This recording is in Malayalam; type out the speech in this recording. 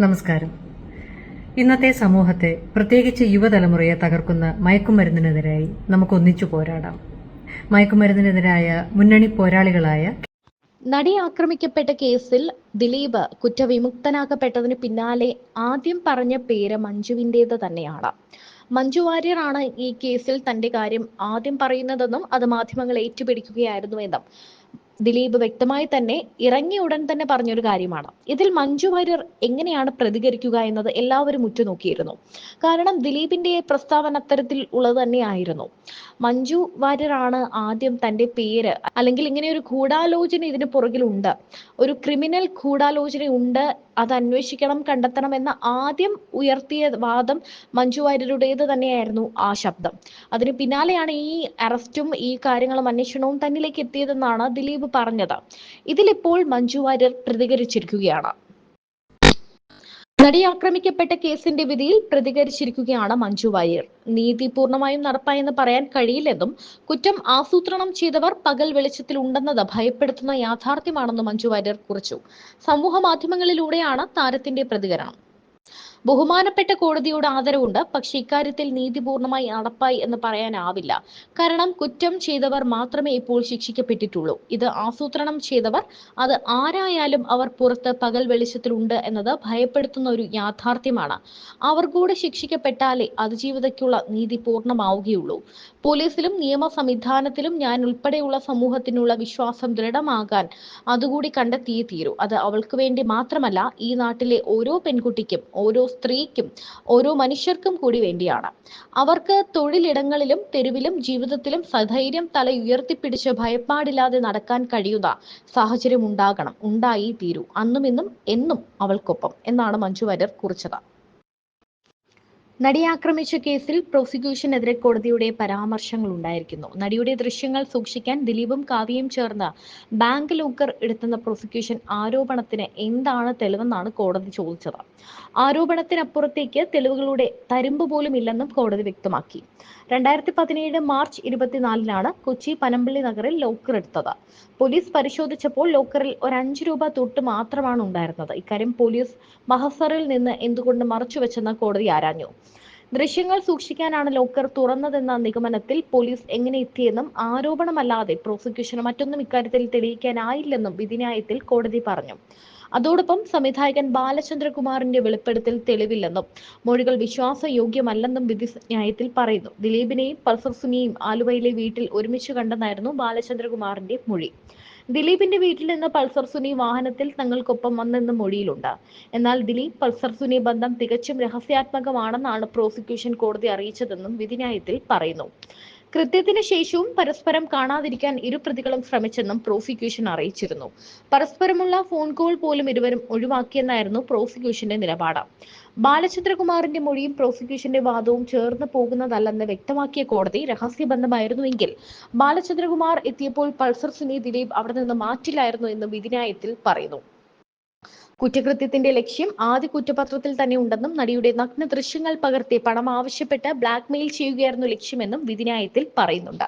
നമസ്കാരം. ഇന്നത്തെ സമൂഹത്തെ പ്രത്യേകിച്ച് യുവതലമുറയെ തകർക്കുന്ന മയക്കുമരുന്നിനെതിരായി നമുക്ക് ഒന്നിച്ചു പോരാടാം. മയക്കുമരുന്നിനെതിരായ മുന്നണി പോരാളികളായ നടി ആക്രമിക്കപ്പെട്ട കേസിൽ ദിലീപ് കുറ്റവിമുക്തനാക്കപ്പെട്ടതിന് പിന്നാലെ ആദ്യം പറഞ്ഞ പേര് മഞ്ജുവിന്റേത് തന്നെയാണ്. മഞ്ജു വാര്യറാണ് ഈ കേസിൽ തന്റെ കാര്യം ആദ്യം പറയുന്നതെന്നും അത് മാധ്യമങ്ങൾ ഏറ്റുപിടിക്കുകയായിരുന്നുവെന്നും ദിലീപ് വ്യക്തമായി തന്നെ ഇറങ്ങിയ ഉടൻ തന്നെ പറഞ്ഞൊരു കാര്യമാണ്. ഇതിൽ മഞ്ജു വാര്യർ എങ്ങനെയാണ് പ്രതികരിക്കുക എന്നത് എല്ലാവരും ഉറ്റുനോക്കിയിരുന്നു. കാരണം ദിലീപിന്റെ പ്രസ്താവന അത്തരത്തിൽ ഉള്ളത് തന്നെയായിരുന്നു. മഞ്ജു വാര്യറാണ് ആദ്യം തന്റെ പേര്. അല്ലെങ്കിൽ ഇങ്ങനെ ഒരു ഗൂഢാലോചന ഇതിന് പുറകിലുണ്ട്. ഒരു ക്രിമിനൽ ഗൂഢാലോചന ഉണ്ട്. അത് അന്വേഷിക്കണം കണ്ടെത്തണം എന്ന ആദ്യം ഉയർത്തിയ വാദം മഞ്ജു വാര്യരുടേത് തന്നെയായിരുന്നു ആ ശബ്ദം. അതിന് പിന്നാലെയാണ് ഈ അറസ്റ്റും ഈ കാര്യങ്ങളും അന്വേഷണവും തന്നിലേക്ക് എത്തിയതെന്നാണ് ദിലീപ് പറഞ്ഞത്. ഇതിലിപ്പോൾ മഞ്ജു വാര്യർ പ്രതികരിച്ചിരിക്കുകയാണ്. നടി ആക്രമിക്കപ്പെട്ട കേസിന്റെ വിധിയിൽ പ്രതികരിച്ചിരിക്കുകയാണ് മഞ്ജു വാര്യർ. നീതി പൂർണമായും നടപ്പായെന്ന് പറയാൻ കഴിയില്ലെന്നും കുറ്റം ആസൂത്രണം ചെയ്തവർ പകൽ വെളിച്ചത്തിൽ ഉണ്ടെന്നത് ഭയപ്പെടുത്തുന്ന യാഥാർത്ഥ്യമാണെന്നും മഞ്ജു വാര്യർ കുറിച്ചു. സമൂഹ മാധ്യമങ്ങളിലൂടെയാണ് താരത്തിന്റെ പ്രതികരണം. ബഹുമാനപ്പെട്ട കോടതിയുടെ ആദരവുണ്ട്. പക്ഷെ ഇക്കാര്യത്തിൽ നീതി പൂർണമായി നടപ്പായി എന്ന് പറയാനാവില്ല. കാരണം കുറ്റം ചെയ്തവർ മാത്രമേ ഇപ്പോൾ ശിക്ഷിക്കപ്പെട്ടിട്ടുള്ളൂ. ഇത് ആസൂത്രണം ചെയ്തവർ അത് ആരായാലും അവർ പുറത്ത് പകൽ വെളിച്ചത്തിലുണ്ട് എന്നത് ഭയപ്പെടുത്തുന്ന ഒരു യാഥാർത്ഥ്യമാണ്. അവർ കൂടെ ശിക്ഷിക്കപ്പെട്ടാലേ അതിജീവിതയ്ക്കുള്ള നീതി പൂർണമാവുകയുള്ളൂ. പോലീസിലും നിയമ സംവിധാനത്തിലും ഞാൻ ഉൾപ്പെടെയുള്ള സമൂഹത്തിനുള്ള വിശ്വാസം ദൃഢമാകാൻ അതുകൂടി കണ്ടെത്തിയേ തീരൂ. അത് അവൾക്ക് വേണ്ടി മാത്രമല്ല ഈ നാട്ടിലെ ഓരോ പെൺകുട്ടിക്കും ഓരോ സ്ത്രീക്കും ഓരോ മനുഷ്യർക്കും കൂടി വേണ്ടിയാണ്. അവർക്ക് തൊഴിലിടങ്ങളിലും തെരുവിലും ജീവിതത്തിലും സധൈര്യം തല ഉയർത്തിപ്പിടിച്ച് ഭയപ്പാടില്ലാതെ നടക്കാൻ കഴിയുന്ന സാഹചര്യം ഉണ്ടാകണം ഉണ്ടായി തീരൂ. അന്നും ഇന്നും എന്നും അവൾക്കൊപ്പം. എന്നാണ് മഞ്ജു വാര്യർ കുറിച്ചത്. നടിയെ ആക്രമിച്ച കേസിൽ പ്രോസിക്യൂഷനെതിരെ കോടതിയുടെ പരാമർശങ്ങൾ ഉണ്ടായിരിക്കുന്നു നടിയുടെ ദൃശ്യങ്ങൾ സൂക്ഷിക്കാൻ ദിലീപും കാവ്യയും ചേർന്ന് ബാങ്ക് ലോക്കർ എടുത്തുന്ന പ്രോസിക്യൂഷൻ ആരോപണത്തിന് എന്താണ് തെളിവെന്നാണ് കോടതി ചോദിച്ചത്. ആരോപണത്തിനപ്പുറത്തേക്ക് തെളിവുകളുടെ തരുമ്പ് പോലും ഇല്ലെന്നും കോടതി വ്യക്തമാക്കി. രണ്ടായിരത്തി പതിനേഴ് മാർച്ച് ഇരുപത്തിനാലിനാണ് കൊച്ചി പനമ്പള്ളി നഗറിൽ ലോക്കർ എടുത്തത്. പോലീസ് പരിശോധിച്ചപ്പോൾ ലോക്കറിൽ ഒരു അഞ്ച് രൂപ തൊട്ട് മാത്രമാണ് ഉണ്ടായിരുന്നത്. ഇക്കാര്യം പോലീസ് മഹസറിൽ നിന്ന് എന്തുകൊണ്ട് മറച്ചുവെച്ചെന്ന് കോടതി ആരാഞ്ഞു. ദൃശ്യങ്ങൾ സൂക്ഷിക്കാനാണ് ലോക്കർ തുറന്നതെന്ന നിഗമനത്തിൽ പോലീസ് എങ്ങനെ എത്തിയെന്നും ആരോപണമല്ലാതെ പ്രോസിക്യൂഷന് മറ്റൊന്നും ഇക്കാര്യത്തിൽ തെളിയിക്കാനായില്ലെന്നും വിധിന്യായത്തിൽ കോടതി പറഞ്ഞു. അതോടൊപ്പം സംവിധായകൻ ബാലചന്ദ്രകുമാറിന്റെ വെളിപ്പെടുത്തൽ തെളിവില്ലെന്നും മൊഴികൾ വിശ്വാസയോഗ്യമല്ലെന്നും വിധി ന്യായത്തിൽ പറയുന്നു. ദിലീപിനെയും പൾസർ ആലുവയിലെ വീട്ടിൽ ഒരുമിച്ച് കണ്ടെന്നായിരുന്നു ബാലചന്ദ്രകുമാറിന്റെ മൊഴി. ദിലീപിന്റെ വീട്ടിൽ നിന്ന് പൾസർ സുനി വാഹനത്തിൽ തങ്ങൾക്കൊപ്പം വന്നെന്ന് മൊഴിയിലുണ്ട്. എന്നാൽ ദിലീപ് പൾസർ സുനി ബന്ധം തികച്ചും രഹസ്യാത്മകമാണെന്നാണ് പ്രോസിക്യൂഷൻ കോടതി അറിയിച്ചതെന്നും വിധിന്യായത്തിൽ പറയുന്നു. കൃത്യത്തിന് ശേഷവും പരസ്പരം കാണാതിരിക്കാൻ ഇരു പ്രതികളും ശ്രമിച്ചെന്നും പ്രോസിക്യൂഷൻ അറിയിച്ചിരുന്നു. പരസ്പരമുള്ള ഫോൺ കോൾ പോലും ഇരുവരും ഒഴിവാക്കിയെന്നായിരുന്നു പ്രോസിക്യൂഷന്റെ നിലപാട്. ബാലചന്ദ്രകുമാറിന്റെ മൊഴിയും പ്രോസിക്യൂഷന്റെ വാദവും ചേർന്ന് പോകുന്നതല്ലെന്ന് വ്യക്തമാക്കിയ കോടതി രഹസ്യബന്ധമായിരുന്നുവെങ്കിൽ ബാലചന്ദ്രകുമാർ എത്തിയപ്പോൾ പൾസർ സുനി ദിലീപ് അവിടെ നിന്ന് മാറ്റില്ലായിരുന്നു എന്ന് വിധിന്യായത്തിൽ പറയുന്നു. കുറ്റകൃത്യത്തിന്റെ ലക്ഷ്യം ആദ്യ കുറ്റപത്രത്തിൽ തന്നെ ഉണ്ടെന്നും നടിയുടെ നഗ്ന ദൃശ്യങ്ങൾ പകർത്തി പണം ആവശ്യപ്പെട്ട് ബ്ലാക്ക്മെയിൽ ചെയ്യുകയായിരുന്നു ലക്ഷ്യമെന്നും വിധിന്യായത്തിൽ പറയുന്നുണ്ട്.